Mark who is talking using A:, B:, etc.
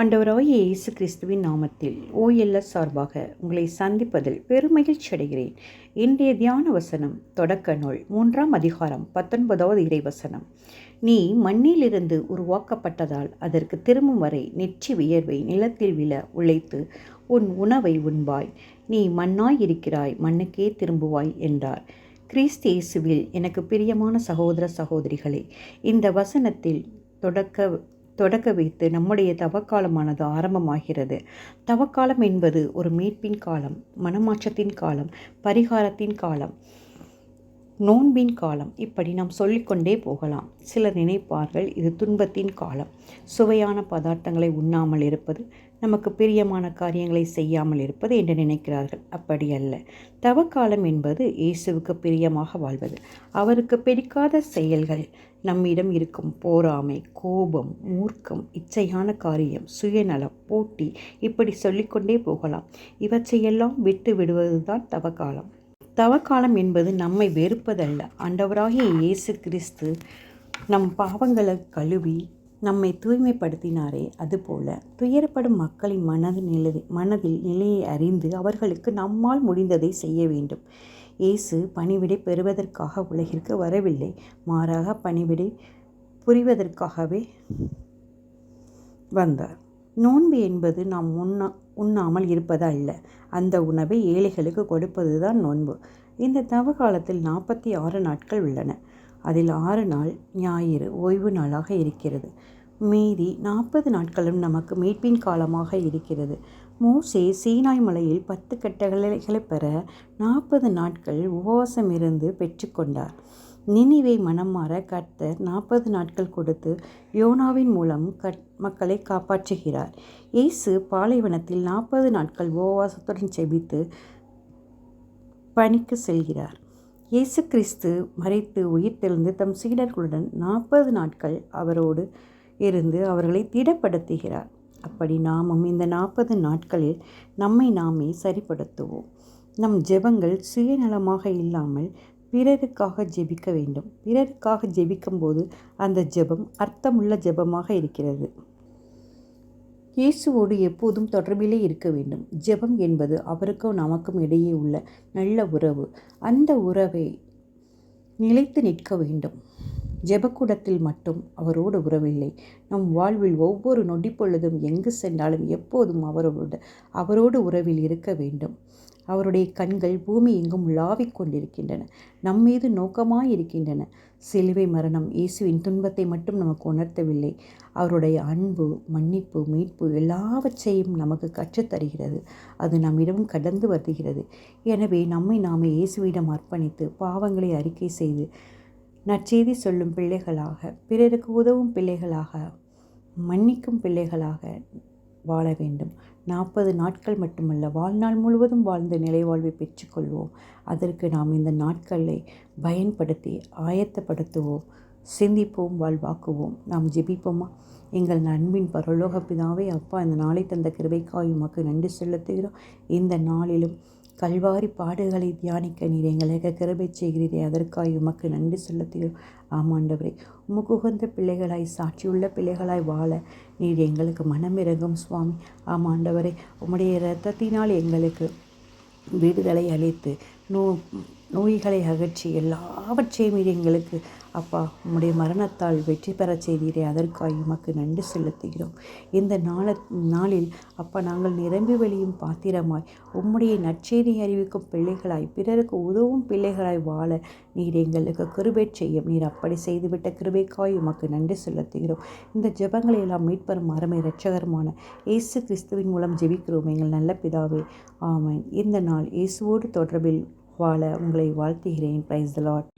A: ஆண்டவராய் இயேசு கிறிஸ்துவின் நாமத்தில் ஓஎல்எஸ் சார்பாக உங்களை சந்திப்பதில் பெருமகிழ்ச்சி அடைகிறேன். இன்றைய தியான வசனம் தொடக்க நூல் மூன்றாம் அதிகாரம் பத்தொன்பதாவது இறைவசனம். நீ மண்ணிலிருந்து உருவாக்கப்பட்டதால் அதற்கு திரும்பும் வரை நெற்றி வியர்வை நிலத்தில் விழ உழைத்து உன் உணவை உண்பாய். நீ மண்ணாய் இருக்கிறாய் மண்ணுக்கே திரும்புவாய் என்றார். கிறிஸ்தியேசுவில் எனக்கு பிரியமான சகோதர சகோதரிகளே இந்த வசனத்தில் தொடக்க தொடக்க வைத்து நம்முடைய தவக்காலமானது ஆரம்பமாகிறது. தவக்காலம் என்பது ஒரு மீட்பின் காலம் மனமாற்றத்தின் காலம் பரிகாரத்தின் காலம். நோன்பின் காலம். இப்படி நாம் சொல்லிக்கொண்டே போகலாம். சிலர் நினைப்பார்கள் இது துன்பத்தின் காலம். சுவையான பதார்த்தங்களை உண்ணாமல் இருப்பது நமக்கு பிரியமான காரியங்களை செய்யாமல் இருப்பது என்று நினைக்கிறார்கள். அப்படி அல்ல. தவக்காலம் என்பது இயேசுவுக்கு பிரியமாக வாழ்வது. அவருக்கு பிடிக்காத செயல்கள் நம்மிடம் இருக்கும். போராமை கோபம் மூர்க்கம் இச்சையான காரியம் சுயநலம் போட்டி இப்படி சொல்லிக்கொண்டே போகலாம். இவற்றையெல்லாம் விட்டு விடுவதுதான் தவக்காலம். தவக்காலம் என்பது நம்மை வெறுப்பதல்ல. ஆண்டவராகிய இயேசு கிறிஸ்து நம் பாவங்களை கழுவி நம்மை தூய்மைப்படுத்தினாரே. அதுபோல துயரப்படும் மக்களின் மனது நிலை மனதில் நிலையை அறிந்து அவர்களுக்கு நம்மால் முடிந்ததை செய்ய வேண்டும். இயேசு பணிவிடை பெறுவதற்காக உலகிற்கு வரவில்லை. மாறாக பணிவிடை புரிவதற்காகவே வந்தார். நோன்பு என்பது நாம் உண்ணா உண்ணாமல் இருப்பது அல்ல. அந்த உணவை ஏழைகளுக்கு கொடுப்பது தான் நோன்பு. இந்த தவ காலத்தில் நாற்பத்தி ஆறு நாட்கள் உள்ளன. அதில் ஆறு நாள் ஞாயிறு ஓய்வு நாளாக இருக்கிறது. மீதி நாற்பது நாட்களும் நமக்கு மீட்பின் காலமாக இருக்கிறது. மோசே சீனாய் மலையில் பத்து கட்டளைகளை பெற நாற்பது நாட்கள் உபவாசம் இருந்து பெற்றுக்கொண்டார் நினிவை மனம் மாற கர்த்தர் நாற்பது நாட்கள் கொடுத்து யோனாவின் மூலம் கட் மக்களை காப்பாற்றுகிறார். இயேசு பாலைவனத்தில் நாற்பது நாட்கள் உபவாசத்துடன் செபித்து பணிக்கு செல்கிறார். இயேசு கிறிஸ்து மறைத்து உயிர்த்தெழுந்து தம் சீடர்களுடன் நாற்பது நாட்கள் அவரோடு இருந்து அவர்களை திடப்படுத்துகிறார். அப்படி நாமும் இந்த நாற்பது நாட்களில் நம்மை நாமே சரிப்படுத்துவோம். நம் ஜெபங்கள் சுயநலமாக இல்லாமல் பிறருக்காக ஜெபிக்க வேண்டும். பிறருக்காக ஜெபிக்கும்போது அந்த ஜெபம் அர்த்தமுள்ள ஜெபமாக இருக்கிறது. இயேசுவோடு எப்போதும் தொடர்பிலே இருக்க வேண்டும். ஜெபம் என்பது அவருக்கும் நமக்கும் இடையே உள்ள நல்ல உறவு. அந்த உறவை நிலைத்து நிற்க வேண்டும். ஜெபக்கூடத்தில் மட்டும் அவரோடு உறவில்லை. நம் வாழ்வில் ஒவ்வொரு நொடி பொழுதும் எங்கு சென்றாலும் எப்போதும் அவரோடு அவரோடு உறவில் இருக்க வேண்டும். அவருடைய கண்கள் பூமி எங்கும் உலாவிக் கொண்டிருக்கின்றன. நம்மீது நோக்கமாயிருக்கின்றன சிலுவை மரணம் இயேசுவின் துன்பத்தை மட்டும் நமக்கு உணர்த்தவில்லை. அவருடைய அன்பு மன்னிப்பு மீட்பு எல்லாவற்றையும் நமக்கு கற்றுத்தருகிறது. அது நம்மிடம் கடந்து வருகிறது. எனவே நம்மை நாமே இயேசுவிடம் அர்ப்பணித்து பாவங்களை அறிக்கை செய்து நற்செய்தி சொல்லும் பிள்ளைகளாக பிறருக்கு உதவும் பிள்ளைகளாக மன்னிக்கும் பிள்ளைகளாக வாழ வேண்டும். நாற்பது நாட்கள் மட்டுமல்ல வாழ்நாள் முழுவதும் வாழ்ந்து நிலைவாழ்வை பெற்றுக்கொள்வோம். அதற்கு நாம் இந்த நாட்களை பயன்படுத்தி ஆயத்தப்படுத்துவோம் சிந்திப்போம் வாழ்வாக்குவோம். நாம் ஜெபிப்போமா? எங்கள் நண்பின் பரலோக பிதாவே அப்பா இந்த நாளை தந்த கிருபைக்காய் உமக்கு நன்றி செலுத்துகிறோம். இந்த நாளிலும் கல்வாரி பாடுகளை தியானிக்க நீர் எங்களுக்கு கிருபை செய்கிறீரே. அதற்காய் உமக்கு நன்றி செலுத்துகிறோம். ஆமாண்டவரே உமக்கு உகந்த பிள்ளைகளாய் சாட்சியுள்ள பிள்ளைகளாய் வாழ நீர் எங்களுக்கு மனமிறங்கும் சுவாமி. ஆமாண்டவரே உம்முடைய இரத்தத்தினால் எங்களுக்கு விடுதலை அளித்து நோ நோய்களை அகற்றி எல்லாவற்றையும் எங்களுக்கு அப்பா உம்முடைய மரணத்தால் வெற்றி பெறச் செய்தீரே. அதற்காக உமக்கு நன்றி செலுத்துகிறோம். இந்த நாள நாளில் அப்பா நாங்கள் நிரம்பி வழியும் பாத்திரமாய் உம்முடைய நற்செய்தி அறிவிக்கும் பிள்ளைகளாய் பிறருக்கு உதவும் பிள்ளைகளாய் வாழ நீர் எங்களுக்கு கிருபை செய்யும். நீர் அப்படி செய்துவிட்ட கிருபைக்காய் உமக்கு நன்றி செலுத்துகிறோம். இந்த ஜெபங்களை எல்லாம் மீட்பெறும் அருமை இரட்சகரமான இயேசு கிறிஸ்துவின் மூலம் ஜெபிக்கிறோம். எங்கள் நல்ல பிதாவே ஆமன். இந்த நாள் இயேசுவோடு தொடர்பில் வாழ உங்களை வாழ்த்துகிறேன். Praise the lot